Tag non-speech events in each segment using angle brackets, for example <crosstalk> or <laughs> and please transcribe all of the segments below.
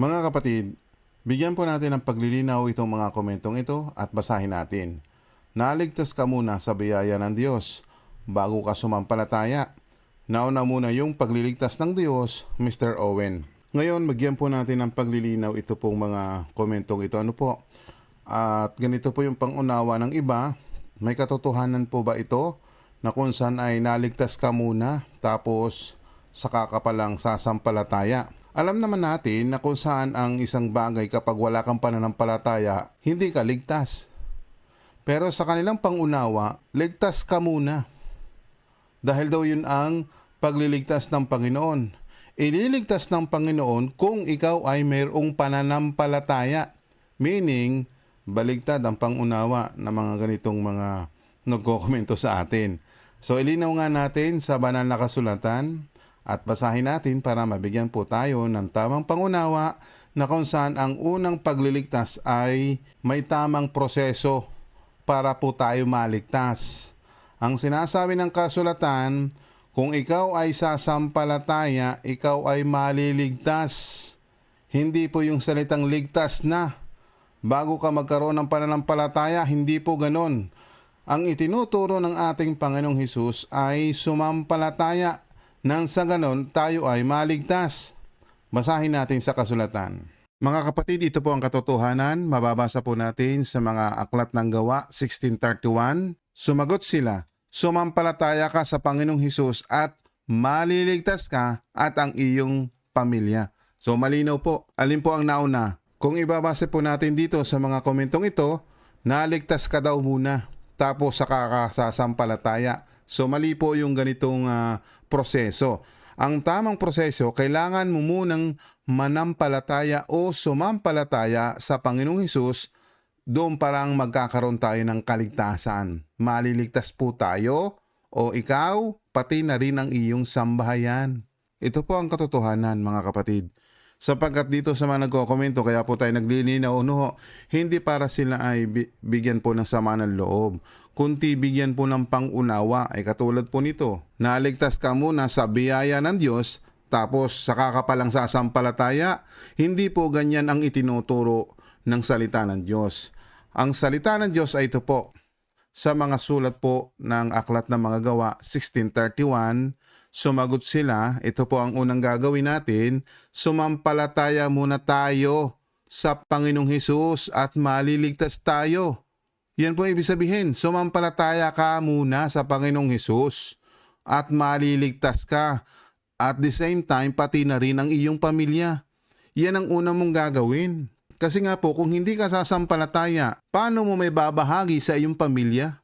Mga kapatid, bigyan po natin ng paglilinaw itong mga komentong ito at basahin natin. Naligtas ka muna sa biyaya ng Diyos bago ka sumampalataya. Nauna muna yung pagliligtas ng Diyos, Mr. Owen. Ngayon, magyan po natin ng paglilinaw ito pong mga komentong ito. Ano po? At ganito po yung pangunawa ng iba. May katotohanan po ba ito na kung saan ay naligtas ka muna tapos saka ka palang sasampalataya? Alam naman natin na kung saan ang isang bagay kapag wala kang pananampalataya, hindi ka ligtas. Pero sa kanilang pangunawa, ligtas ka muna. Dahil daw yun ang pagliligtas ng Panginoon. Ililigtas ng Panginoon kung ikaw ay mayroong pananampalataya. Meaning, baligtad ang pangunawa ng mga ganitong mga nagkokomento sa atin. So ilinaw nga natin sa banal na kasulatan at basahin natin para mabigyan po tayo ng tamang pangunawa na kung saan ang unang pagliligtas ay may tamang proseso para po tayo maligtas. Ang sinasabi ng kasulatan, kung ikaw ay sasampalataya, ikaw ay maliligtas. Hindi po yung salitang ligtas na. Bago ka magkaroon ng pananampalataya, hindi po ganon. Ang itinuturo ng ating Panginoong Hesus ay sumampalataya nang sa ganon tayo ay maligtas. Basahin natin sa kasulatan. Mga kapatid, ito po ang katotohanan. Mababasa po natin sa mga aklat ng gawa 1631. Sumagot sila, sumampalataya ka sa Panginoong Hesus at maliligtas ka at ang iyong pamilya. So malinaw po, alin po ang nauna? Kung ibabase po natin dito sa mga komentong ito, naligtas ka daw muna tapos saka ka sasampalataya. So mali po yung ganitong ah, proseso. Ang tamang proseso, kailangan mo munang manampalataya o sumampalataya sa Panginoong Hesus doon parang magkakaroon tayo ng kaligtasan. Maliligtas po tayo o ikaw, pati na rin ang iyong sambahayan. Ito po ang katotohanan mga kapatid. Sapagkat dito sa mga nagkokomento, kaya po tayo naglilinaw, no, hindi para sila ay bi- bigyan po ng sama ng loob. Kunti bigyan po ng pangunawa, ay katulad po nito. Naligtas ka muna sa biyaya ng Diyos, tapos saka ka palang sasampalataya. Hindi po ganyan ang itinuturo ng salita ng Diyos. Ang salita ng Diyos ay ito po, sa mga sulat po ng Aklat ng Mga Gawa 1631, sumagot sila, ito po ang unang gagawin natin, sumampalataya muna tayo sa Panginoong Hesus at maliligtas tayo. Yan po ibig sabihin, sumampalataya ka muna sa Panginoong Hesus at maliligtas ka. At the same time, pati na rin ang iyong pamilya. Yan ang una mong gagawin. Kasi nga po, kung hindi ka sasampalataya, paano mo may babahagi sa iyong pamilya?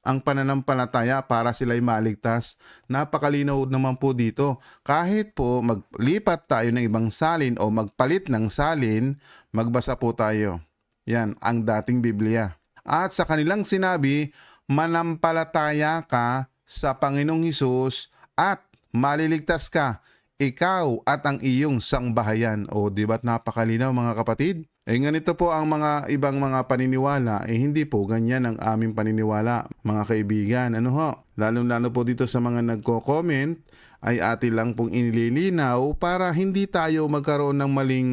Ang pananampalataya para sila'y maligtas. Napakalinaw naman po dito. Kahit po maglipat tayo ng ibang salin o magpalit ng salin, magbasa po tayo. Yan, ang dating Biblia. At sa kanilang sinabi, manampalataya ka sa Panginoong Hesus at maliligtas ka, ikaw at ang iyong sangbahayan. O di ba't napakalinaw mga kapatid? Eh ganito po ang mga ibang mga paniniwala, eh hindi po ganyan ang aming paniniwala, mga kaibigan. Ano ho? Lalo-lalo po dito sa mga nagko-comment, ay atin lang pong inililinaw para hindi tayo magkaroon ng maling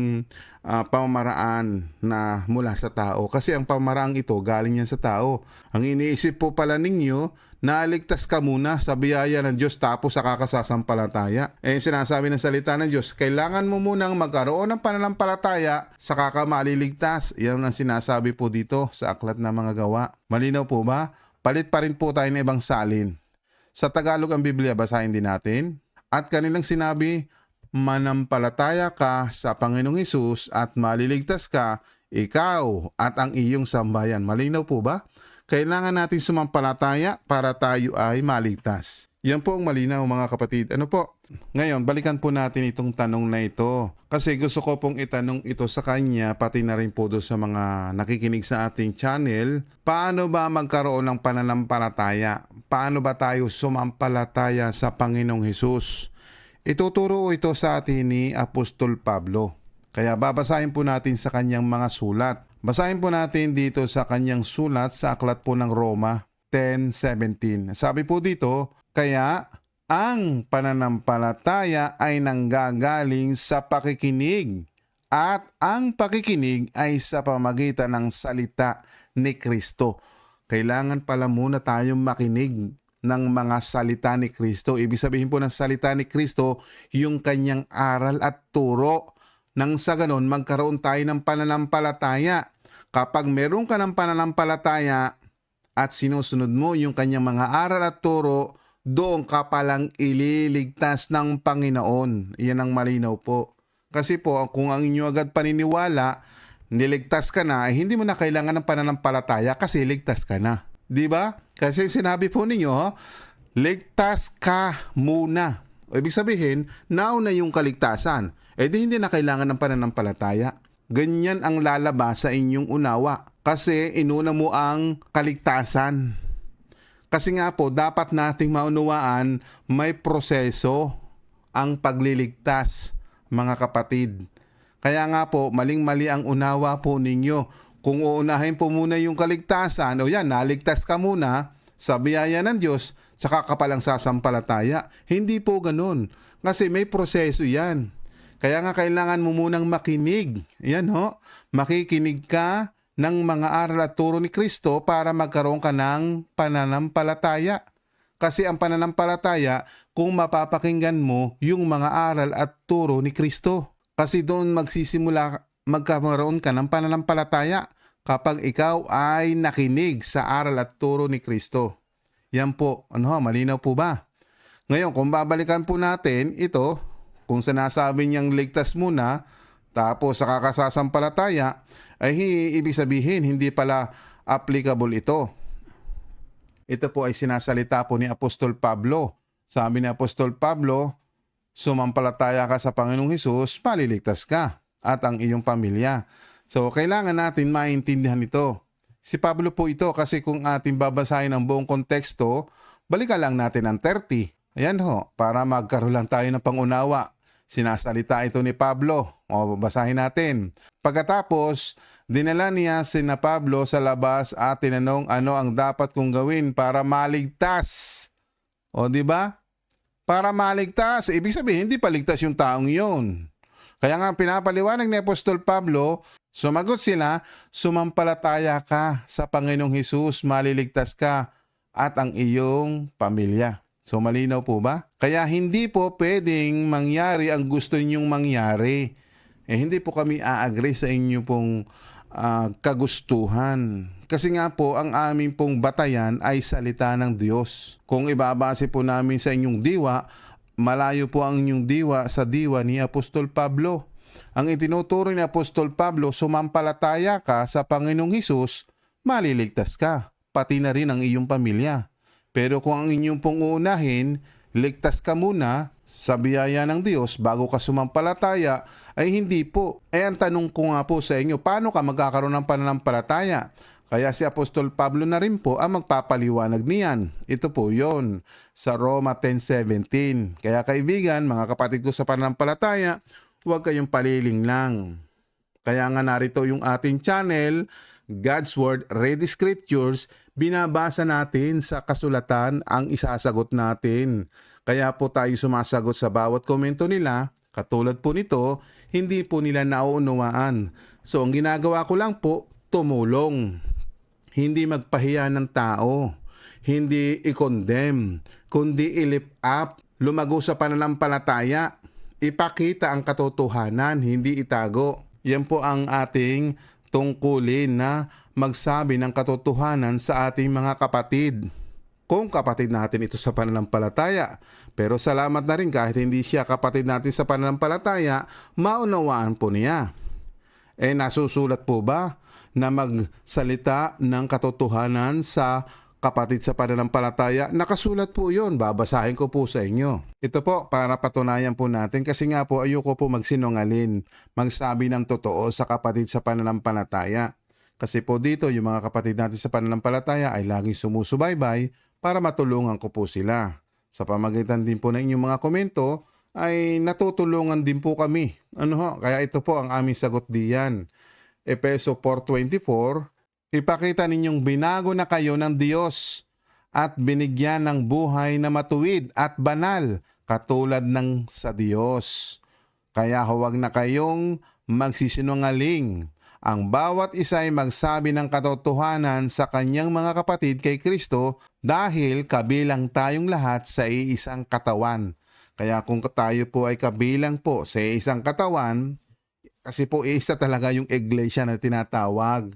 ah, pamamaraan na mula sa tao. Kasi ang pamaraang ito galing yan sa tao. Ang iniisip po pala ninyo, naligtas ka muna sa biyaya ng Diyos tapos sa kakasasampalataya. Eh sinasabi ng salita ng Diyos, kailangan mo munang magkaroon ng pananampalataya sa ka maliligtas. Yan ang sinasabi po dito sa aklat ng mga gawa. Malinaw po ba? Palit pa rin po tayo ng ibang salin. Sa Tagalog ang Biblia, basahin din natin. At kanilang sinabi, manampalataya ka sa Panginoong Hesus at maliligtas ka, ikaw at ang iyong sambayan. Malinaw po ba? Kailangan natin sumampalataya para tayo ay maligtas. Yan po ang malinaw mga kapatid. Ano po? Ngayon, balikan po natin itong tanong na ito. Kasi gusto ko pong itanong ito sa kanya, pati na rin po doon sa mga nakikinig sa ating channel. Paano ba magkaroon ng pananampalataya? Paano ba tayo sumampalataya sa Panginoong Hesus? Ituturo ito sa atin ni Apostol Pablo. Kaya babasahin po natin sa kanyang mga sulat. Basahin po natin dito sa kanyang sulat sa aklat po ng Roma 10.17. Sabi po dito, kaya ang pananampalataya ay nanggagaling sa pakikinig At ang pakikinig ay sa pamagitan ng salita ni Kristo. Kailangan pala muna tayong makinig ng mga salita ni Kristo. Ibig sabihin po ng salita ni Kristo, yung kanyang aral at turo. Nang sa ganon, magkaroon tayo ng pananampalataya. Kapag meron ka ng pananampalataya at sinusunod mo yung kanyang mga aral at turo, doon ka palang ililigtas ng Panginoon. Yan ang malinaw po. Kasi po, kung ang inyo agad paniniwala, niligtas ka na, eh, hindi mo na kailangan ng pananampalataya kasi ligtas ka na. Di ba? Kasi sinabi po ninyo, ligtas ka muna. O, Ibig sabihin, nauna yung kaligtasan. Eh di hindi na kailangan ng pananampalataya. Ganyan ang lalabas sa inyong unawa. Kasi inuna mo ang kaligtasan. Kasi nga po, dapat nating maunawaan may proseso ang pagliligtas, mga kapatid. Kaya nga po, maling-mali ang unawa po ninyo. Kung uunahin po muna yung kaligtasan, o yan, naligtas ka muna sa biyaya ng Diyos, saka ka palang sasampalataya. Hindi po ganun. Kasi may proseso yan. Kaya nga kailangan mo munang makinig. Yan ho, makikinig ka ng mga aral at turo ni Kristo para magkaroon ka ng pananampalataya. Kasi ang pananampalataya, kung mapapakinggan mo yung mga aral at turo ni Kristo. Kasi doon magsisimula, magkaroon ka ng pananampalataya kapag ikaw ay nakinig sa aral at turo ni Kristo. Yan po, ano malinaw po ba? Ngayon, kung babalikan po natin ito, kung sinasabi niyang ligtas muna, tapos sa kakasasampalataya, ay ibig sabihin hindi pala applicable ito. Ito po ay sinasalita po ni Apostol Pablo. Sabi ni Apostol Pablo, sumampalataya ka sa Panginoong Hesus, maliligtas ka at ang iyong pamilya. So, kailangan natin maintindihan ito. Si Pablo po ito kasi kung ating babasahin ang buong konteksto, balikan lang natin ang 30. Ayan ho, para magkaroon lang tayo ng pangunawa. Sinasalita ito ni Pablo. O, basahin natin. Pagkatapos, dinala niya si na Pablo sa labas at tinanong ano ang dapat kong gawin para maligtas. O, di ba? Para maligtas. Ibig sabihin, hindi paligtas yung taong yun. Kaya nga pinapaliwanag ni Apostol Pablo, sumagot sila, sumampalataya ka sa Panginoong Hesus, maliligtas ka at ang iyong pamilya. So malinaw po ba? Kaya hindi po pwedeng mangyari ang gusto ninyong mangyari. Eh hindi po kami aagree sa inyo pong ah, kagustuhan. Kasi nga po, ang aming pong batayan ay salita ng Diyos. Kung ibabase po namin sa inyong diwa, malayo po ang inyong diwa sa diwa ni Apostol Pablo. Ang itinuturo ni Apostol Pablo, sumampalataya ka sa Panginoong Hesus, maliligtas ka, pati na rin ang iyong pamilya. Pero kung ang inyong pong uunahin, ligtas ka muna sa biyaya ng Diyos bago ka sumampalataya, ay hindi po. Eh ang tanong ko nga po sa inyo, paano ka magkakaroon ng pananampalataya? Kaya si Apostol Pablo na rin po ang magpapaliwanag niyan. Ito po yon sa Roma 10.17. Kaya kaibigan, mga kapatid ko sa pananampalataya, huwag kayong paliling lang. Kaya nga narito yung ating channel, God's Word, Ready Scriptures, binabasa natin sa kasulatan ang isasagot natin. Kaya po tayo sumasagot sa bawat komento nila, katulad po nito, hindi po nila nauunawaan. So ang ginagawa ko lang po, tumulong. Hindi magpahiya ng tao. Hindi i-condemn, kundi i-lift up, lumago sa pananampalataya, ipakita ang katotohanan, hindi itago. Yan po ang ating tungkulin na magsabi ng katotohanan sa ating mga kapatid. Kung kapatid natin ito sa pananampalataya. Pero salamat na rin kahit hindi siya kapatid natin sa pananampalataya, maunawaan po niya. Eh nasusulat po ba na magsalita ng katotohanan sa kapatid sa pananampalataya? Nakasulat po yon. Babasahin ko po sa inyo. Ito po para patunayan po natin kasi nga po ayoko po magsinungalin, magsabi ng totoo sa kapatid sa pananampalataya. Kasi po dito yung mga kapatid natin sa pananampalataya ay laging sumusubaybay para matulungan ko po sila. Sa pamagitan din po ng inyong mga komento ay natutulungan din po kami. Ano ho? Kaya ito po ang aming sagot diyan. Epeso 4.24 Ipakita ninyong binago na kayo ng Diyos at binigyan ng buhay na matuwid at banal katulad ng sa Diyos. Kaya huwag na kayong magsisinungaling. Ang bawat isa ay magsabi ng katotohanan sa kanyang mga kapatid kay Kristo dahil kabilang tayong lahat sa iisang katawan. Kaya kung tayo po ay kabilang po sa isang katawan, kasi po isa talaga yung iglesia na tinatawag.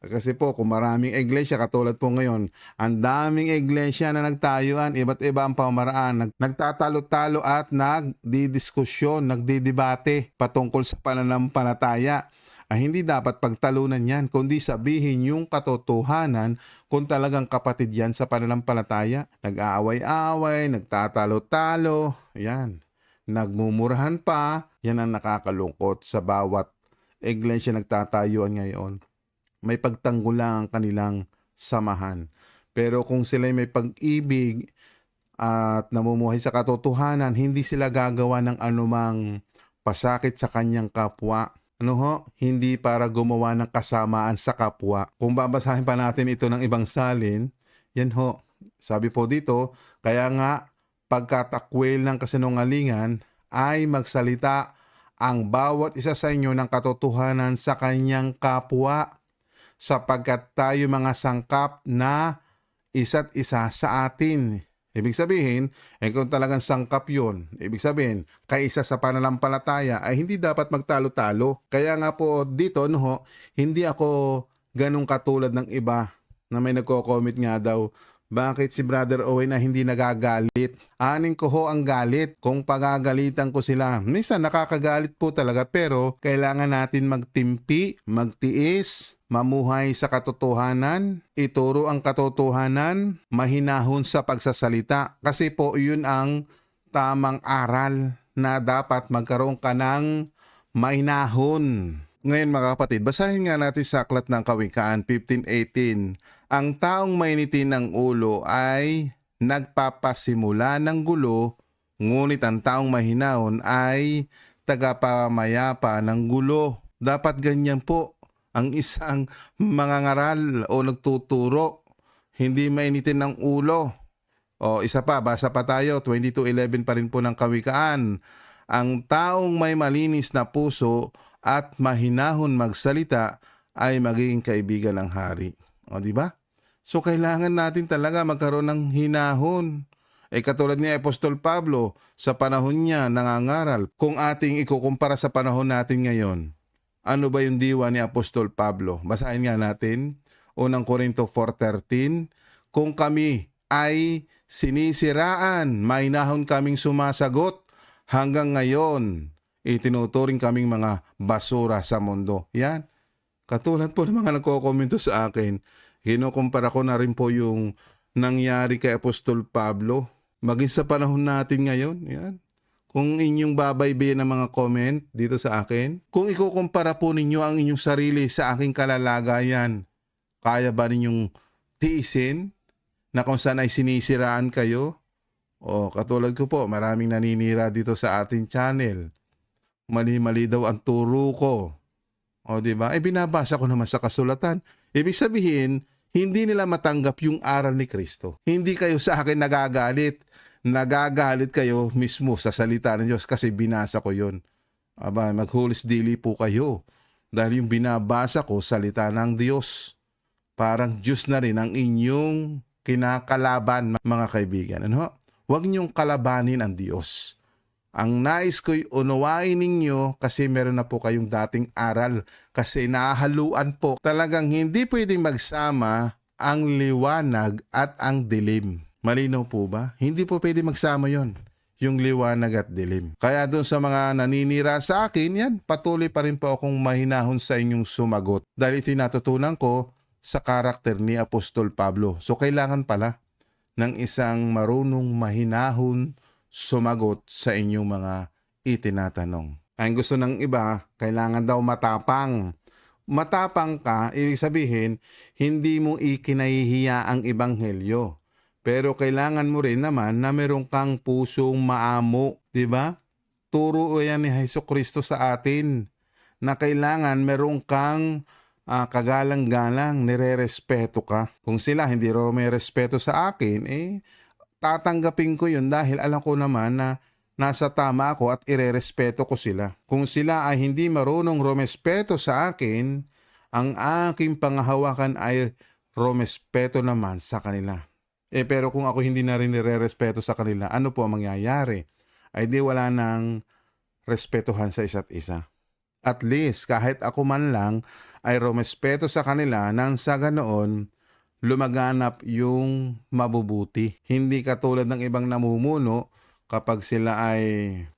Kasi po, kung maraming iglesia, katulad po ngayon, ang daming iglesia na nagtayuan, iba't iba ang pamaraan, nag, nagtatalo-talo at nagdidiskusyon, nagdidebate patungkol sa pananampalataya. Ay hindi dapat pagtalunan yan, kundi sabihin yung katotohanan kung talagang kapatid yan sa pananampalataya. Nag-aaway-away, nagtatalo-talo, yan. Nagmumurahan pa, yan ang nakakalungkot sa bawat iglesia nagtatayuan ngayon may pagtanggol lang ang kanilang samahan. Pero kung sila may pag-ibig at namumuhay sa katotohanan, hindi sila gagawa ng anumang pasakit sa kanyang kapwa. Ano ho? Hindi para gumawa ng kasamaan sa kapwa. Kung babasahin pa natin ito ng ibang salin, yan ho. Sabi po dito, kaya nga pagkatakwil ng kasinungalingan ay magsalita ang bawat isa sa inyo ng katotohanan sa kanyang kapwa sapagkat tayo mga sangkap na isa't isa sa atin. Ibig sabihin, eh kung talagang sangkap yun, ibig sabihin, kaisa sa pananampalataya ay hindi dapat magtalo-talo. Kaya nga po dito, no, hindi ako ganong katulad ng iba na may nagko-comment nga daw, bakit si Brother Owen na hindi nagagalit? Anin ko ho ang galit kung pagagalitan ko sila. Minsan nakakagalit po talaga pero kailangan natin magtimpi, magtiis, mamuhay sa katotohanan, ituro ang katotohanan, mahinahon sa pagsasalita. Kasi po yun ang tamang aral na dapat magkaroon ka ng mahinahon. Ngayon mga kapatid, basahin nga natin sa aklat ng Kawikaan 15.18. Ang taong mainitin ng ulo ay nagpapasimula ng gulo, ngunit ang taong mahinahon ay tagapamayapa ng gulo. Dapat ganyan po ang <laughs> isang mangangaral o nagtuturo. Hindi mainitin ng ulo. O isa pa, basa pa tayo, 22.11 pa rin po ng Kawikaan. Ang taong may malinis na puso at mahinahon magsalita ay magiging kaibigan ng hari. O di ba? So kailangan natin talaga magkaroon ng hinahon. Eh katulad ni Apostol Pablo, sa panahon niya nangangaral. Kung ating ikukumpara sa panahon natin ngayon, ano ba yung diwa ni Apostol Pablo? Basahin nga natin. Unang Korinto 4.13 Kung kami ay sinisiraan, mainahon kaming sumasagot hanggang ngayon itinuturing kaming mga basura sa mundo. Yan. Katulad po ng mga nagko-komento sa akin, kinukumpara ko na rin po yung nangyari kay Apostol Pablo. Maging sa panahon natin ngayon, yan. Kung inyong babaybayin ng mga comment dito sa akin, kung ikukumpara po ninyo ang inyong sarili sa aking kalalagayan, kaya ba ninyong tiisin na kung saan ay sinisiraan kayo? O katulad ko po, maraming naninira dito sa ating channel mali-mali daw ang turo ko. O di ba? Eh binabasa ko naman sa kasulatan. Ibig sabihin, hindi nila matanggap yung aral ni Kristo. Hindi kayo sa akin nagagalit. Nagagalit kayo mismo sa salita ng Diyos kasi binasa ko yon. Aba, maghulis dili po kayo. Dahil yung binabasa ko, salita ng Diyos. Parang Diyos na rin ang inyong kinakalaban, mga kaibigan. Ano? Huwag niyong kalabanin ang Diyos. Ang nais ko'y unawain ninyo kasi meron na po kayong dating aral. Kasi nahaluan po. Talagang hindi pwedeng magsama ang liwanag at ang dilim. Malinaw po ba? Hindi po pwede magsama yon yung liwanag at dilim. Kaya doon sa mga naninira sa akin, yan, patuloy pa rin po akong mahinahon sa inyong sumagot. Dahil ito'y natutunan ko sa karakter ni Apostol Pablo. So kailangan pala ng isang marunong mahinahon sumagot sa inyong mga itinatanong. Ang gusto ng iba, kailangan daw matapang. Matapang ka, ibig sabihin, hindi mo ikinahihiya ang ibanghelyo. Pero kailangan mo rin naman na meron kang pusong maamo, di ba? Turo yan ni Heso Kristo sa atin na kailangan meron kang uh, kagalang-galang, nire-respeto ka. Kung sila hindi ro may respeto sa akin, eh, tatanggapin ko yun dahil alam ko naman na nasa tama ako at irerespeto ko sila. Kung sila ay hindi marunong rumespeto sa akin, ang aking pangahawakan ay rumespeto naman sa kanila. Eh pero kung ako hindi na rin nire-respeto sa kanila, ano po ang mangyayari? Ay di wala nang respetuhan sa isa't isa. At least kahit ako man lang ay rumespeto sa kanila nang sa ganoon lumaganap yung mabubuti. Hindi katulad ng ibang namumuno kapag sila ay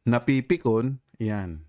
napipikon, yan.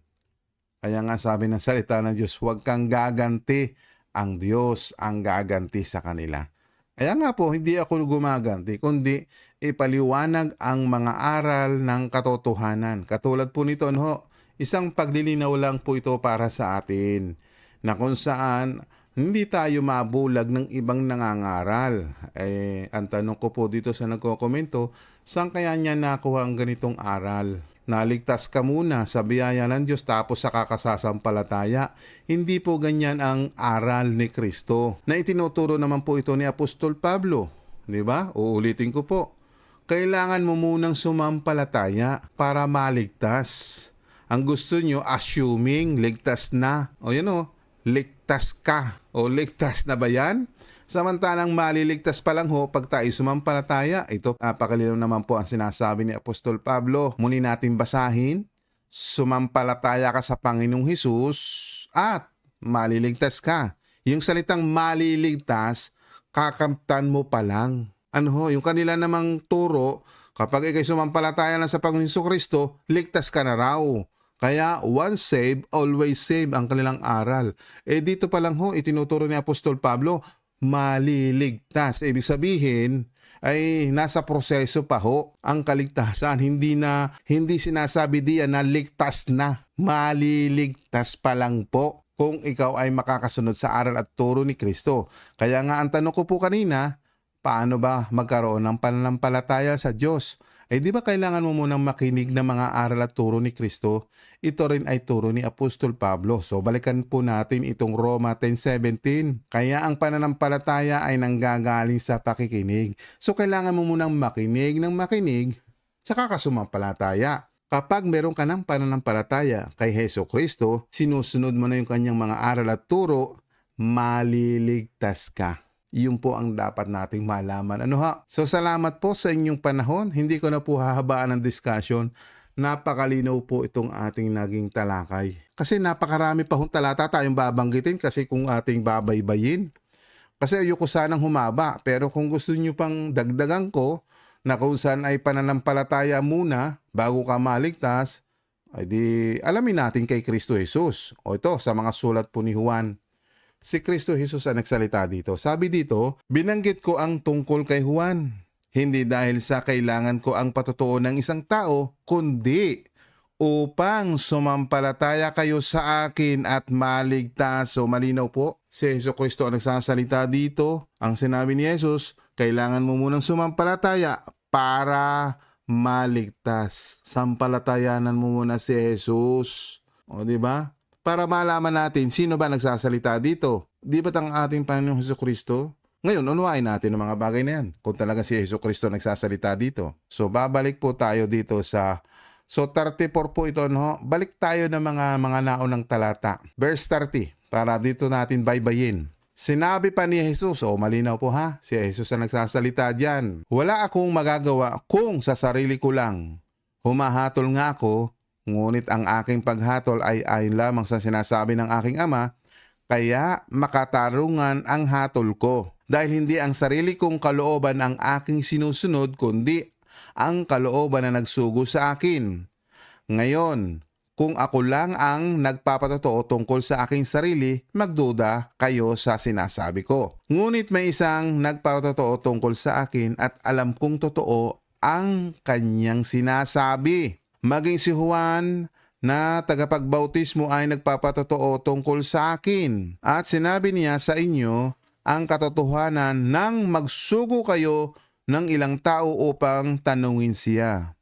Kaya nga sabi ng salita ng Diyos, huwag kang gaganti. Ang Diyos ang gaganti sa kanila. Kaya nga po, hindi ako gumaganti, kundi ipaliwanag ang mga aral ng katotohanan. Katulad po nito, no, isang paglilinaw lang po ito para sa atin na kung saan hindi tayo mabulag ng ibang nangangaral. Eh, ang tanong ko po dito sa nagkokomento, saan kaya niya nakuha ang ganitong aral? Naligtas ka muna sa biyaya ng Diyos tapos sa kakasasampalataya. Hindi po ganyan ang aral ni Kristo. Na itinuturo naman po ito ni Apostol Pablo. Di ba? Uulitin ko po. Kailangan mo munang sumampalataya para maligtas. Ang gusto nyo, assuming ligtas na. O yan o, ligtas ka. O ligtas na ba yan? Samantalang maliligtas pa lang ho pag tayo sumampalataya. Ito, napakalinaw naman po ang sinasabi ni Apostol Pablo. Muli natin basahin. Sumampalataya ka sa Panginoong Hesus at maliligtas ka. Yung salitang maliligtas, kakamtan mo pa lang. Ano ho, yung kanila namang turo, kapag ikay sumampalataya na sa Panginoong Hesus Kristo, ligtas ka na raw. Kaya once saved, always saved ang kanilang aral. Eh dito pa lang ho, itinuturo ni Apostol Pablo, maliligtas. Ibig sabihin, ay nasa proseso pa ho ang kaligtasan. Hindi na hindi sinasabi diyan na ligtas na. Maliligtas pa lang po kung ikaw ay makakasunod sa aral at turo ni Kristo. Kaya nga ang tanong ko po kanina, paano ba magkaroon ng pananampalataya sa Diyos? Eh di ba kailangan mo munang makinig ng mga aral at turo ni Kristo? Ito rin ay turo ni Apostol Pablo. So balikan po natin itong Roma 10.17. Kaya ang pananampalataya ay nanggagaling sa pakikinig. So kailangan mo munang makinig ng makinig saka ka sumampalataya. Kapag meron ka ng pananampalataya kay Heso Kristo, sinusunod mo na yung kanyang mga aral at turo, maliligtas ka. Yun po ang dapat nating malaman. Ano ha? So salamat po sa inyong panahon. Hindi ko na po hahabaan ng discussion. Napakalinaw po itong ating naging talakay. Kasi napakarami pa hong talata tayong babanggitin kasi kung ating babaybayin. Kasi ayoko sanang humaba. Pero kung gusto nyo pang dagdagan ko, na kung saan ay pananampalataya muna bago ka maligtas, ay di alamin natin kay Kristo Jesus. O ito, sa mga sulat po ni Juan. Si Kristo Jesus ang nagsalita dito. Sabi dito, binanggit ko ang tungkol kay Juan. Hindi dahil sa kailangan ko ang patotoo ng isang tao, kundi upang sumampalataya kayo sa akin at maligtas. So malinaw po, si Yeso Kristo ang nagsasalita dito. Ang sinabi ni Jesus, kailangan mo munang sumampalataya para maligtas. Sampalatayanan mo muna si Jesus. O di ba? Para malaman natin sino ba nagsasalita dito. Di ba't ang ating Panginoong Heso Kristo? Ngayon, unuwain natin ang mga bagay na yan. Kung talaga si Heso Kristo nagsasalita dito. So, babalik po tayo dito sa... So, 34 po ito, no? Balik tayo ng mga, mga naunang talata. Verse 30, para dito natin baybayin. Sinabi pa ni Jesus, o malinaw po ha, si Jesus ang nagsasalita dyan. Wala akong magagawa kung sa sarili ko lang. Humahatol nga ako, ngunit ang aking paghatol ay ayon lamang sa sinasabi ng aking ama, kaya makatarungan ang hatol ko. Dahil hindi ang sarili kong kalooban ang aking sinusunod, kundi ang kalooban na nagsugo sa akin. Ngayon, kung ako lang ang nagpapatotoo tungkol sa aking sarili, magduda kayo sa sinasabi ko. Ngunit may isang nagpapatotoo tungkol sa akin at alam kong totoo ang kanyang sinasabi. Maging si Juan na tagapagbautismo ay nagpapatotoo tungkol sa akin. At sinabi niya sa inyo ang katotohanan nang magsugo kayo ng ilang tao upang tanungin siya.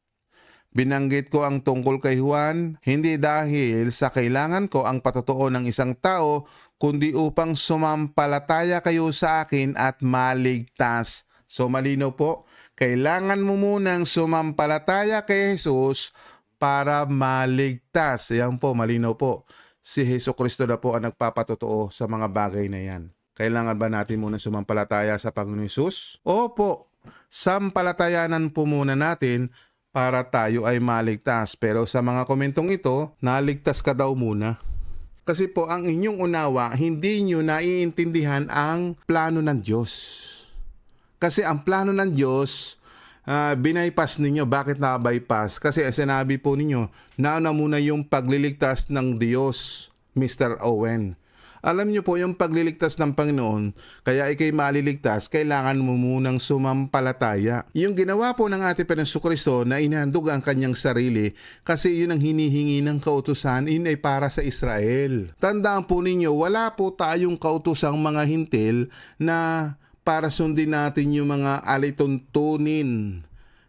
Binanggit ko ang tungkol kay Juan, hindi dahil sa kailangan ko ang patotoo ng isang tao, kundi upang sumampalataya kayo sa akin at maligtas. So malino po, kailangan mo munang sumampalataya kay Jesus para maligtas. Yan po, malinaw po. Si Heso Kristo na po ang nagpapatotoo sa mga bagay na yan. Kailangan ba natin muna sumampalataya sa Panginoon Yesus? Opo, sampalatayanan po muna natin para tayo ay maligtas. Pero sa mga komentong ito, naligtas ka daw muna. Kasi po ang inyong unawa, hindi nyo naiintindihan ang plano ng Diyos. Kasi ang plano ng Diyos, ah, binaypass ninyo. Bakit na-bypass? Kasi sinabi po ninyo, nauna muna yung pagliligtas ng Diyos, Mr. Owen. Alam niyo po yung pagliligtas ng Panginoon, kaya ikay maliligtas, kailangan mo munang sumampalataya. Yung ginawa po ng ating Panginoon Kristo na inahandog ang kanyang sarili kasi yun ang hinihingi ng kautusan, yun ay para sa Israel. Tandaan po ninyo, wala po tayong kautusang mga hintil na para sundin natin yung mga alituntunin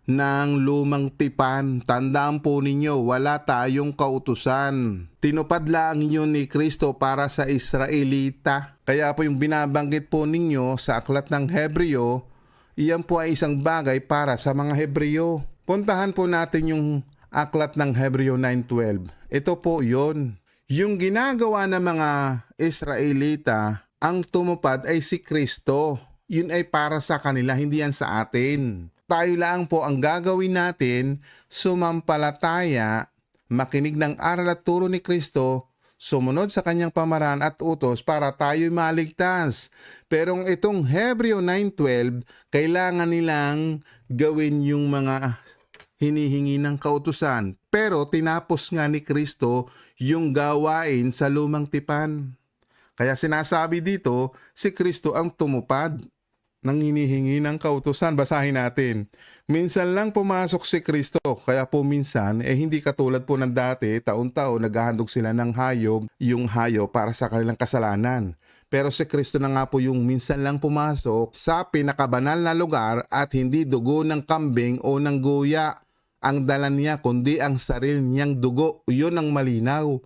ng lumang tipan. Tandaan po ninyo, wala tayong kautusan. Tinupad lang yun ni Kristo para sa Israelita. Kaya po yung binabanggit po ninyo sa aklat ng Hebreo, iyan po ay isang bagay para sa mga Hebreo. Puntahan po natin yung aklat ng Hebreo 9.12. Ito po yon. Yung ginagawa ng mga Israelita, ang tumupad ay si Kristo. Yun ay para sa kanila, hindi yan sa atin tayo lang po ang gagawin natin, sumampalataya, makinig ng aral at turo ni Kristo, sumunod sa kanyang pamaraan at utos para tayo maligtas. Pero itong Hebreo 9.12, kailangan nilang gawin yung mga hinihingi ng kautusan. Pero tinapos nga ni Kristo yung gawain sa lumang tipan. Kaya sinasabi dito, si Kristo ang tumupad ng hinihingi ng kautusan. Basahin natin. Minsan lang pumasok si Kristo, kaya po minsan, eh hindi katulad po ng dati, taon-taon naghahandog sila ng hayop, yung hayo para sa kanilang kasalanan. Pero si Kristo na nga po yung minsan lang pumasok sa pinakabanal na lugar at hindi dugo ng kambing o ng guya ang dala niya kundi ang sarili niyang dugo. Yun ang malinaw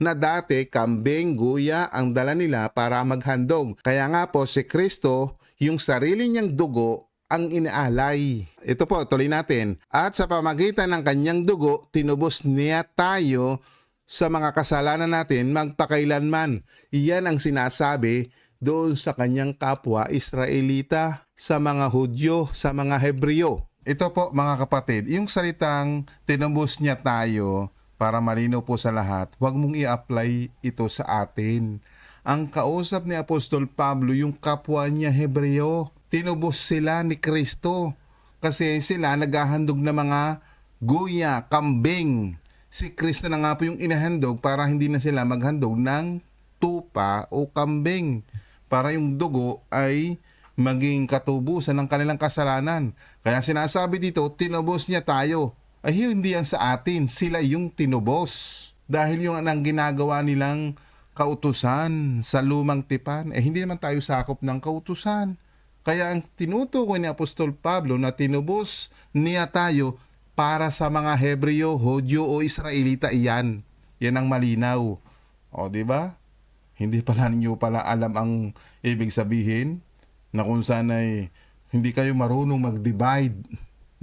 na dati kambing, guya ang dala nila para maghandog. Kaya nga po si Kristo yung sarili niyang dugo ang inaalay. Ito po, tuloy natin. At sa pamagitan ng kanyang dugo, tinubos niya tayo sa mga kasalanan natin magpakailanman. Iyan ang sinasabi doon sa kanyang kapwa Israelita, sa mga Hudyo, sa mga Hebreo. Ito po mga kapatid, yung salitang tinubos niya tayo para malino po sa lahat, huwag mong i-apply ito sa atin ang kausap ni Apostol Pablo yung kapwa niya Hebreo. Tinubos sila ni Kristo kasi sila naghahandog ng mga guya, kambing. Si Kristo na nga po yung inahandog para hindi na sila maghandog ng tupa o kambing para yung dugo ay maging katubusan ng kanilang kasalanan. Kaya sinasabi dito, tinubos niya tayo. Ay hindi yan sa atin, sila yung tinubos. Dahil yung anang ginagawa nilang kautusan sa lumang tipan, eh hindi naman tayo sakop ng kautusan. Kaya ang tinutukoy ni Apostol Pablo na tinubos niya tayo para sa mga Hebreo, Hodyo o Israelita iyan. Yan ang malinaw. O, di ba? Hindi pala ninyo pala alam ang ibig sabihin na kung saan ay hindi kayo marunong mag-divide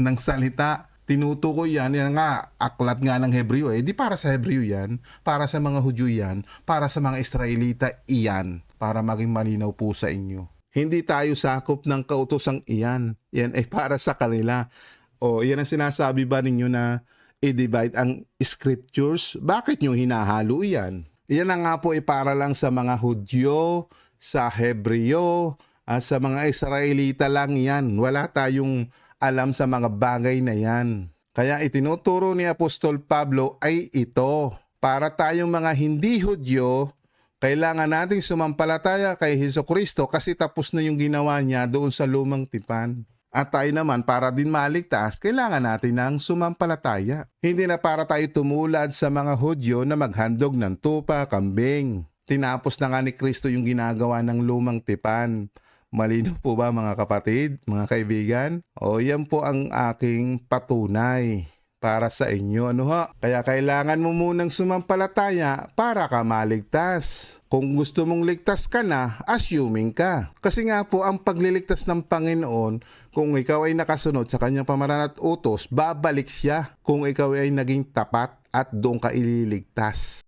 ng salita tinutukoy yan, yan nga, aklat nga ng Hebreo eh, di para sa Hebreo yan, para sa mga Hudyo yan, para sa mga Israelita iyan, para maging malinaw po sa inyo. Hindi tayo sakop ng kautosang iyan, yan ay para sa kanila. O yan ang sinasabi ba ninyo na i-divide ang scriptures? Bakit nyo hinahalo yan? Yan na nga po ay para lang sa mga Hudyo, sa Hebreo, at sa mga Israelita lang yan. Wala tayong alam sa mga bagay na yan. Kaya itinuturo ni Apostol Pablo ay ito. Para tayong mga hindi Hudyo, kailangan nating sumampalataya kay Heso Kristo kasi tapos na yung ginawa niya doon sa lumang tipan. At tayo naman para din maligtas, kailangan natin ng sumampalataya. Hindi na para tayo tumulad sa mga Hudyo na maghandog ng tupa, kambing. Tinapos na nga ni Kristo yung ginagawa ng lumang tipan. Malino po ba mga kapatid, mga kaibigan? O yan po ang aking patunay para sa inyo ano ho. Kaya kailangan mo munang sumampalataya para ka maligtas. Kung gusto mong ligtas ka na, assuming ka. Kasi nga po ang pagliligtas ng Panginoon, kung ikaw ay nakasunod sa kanyang pamaran at utos, babalik siya kung ikaw ay naging tapat at doon ka ililigtas.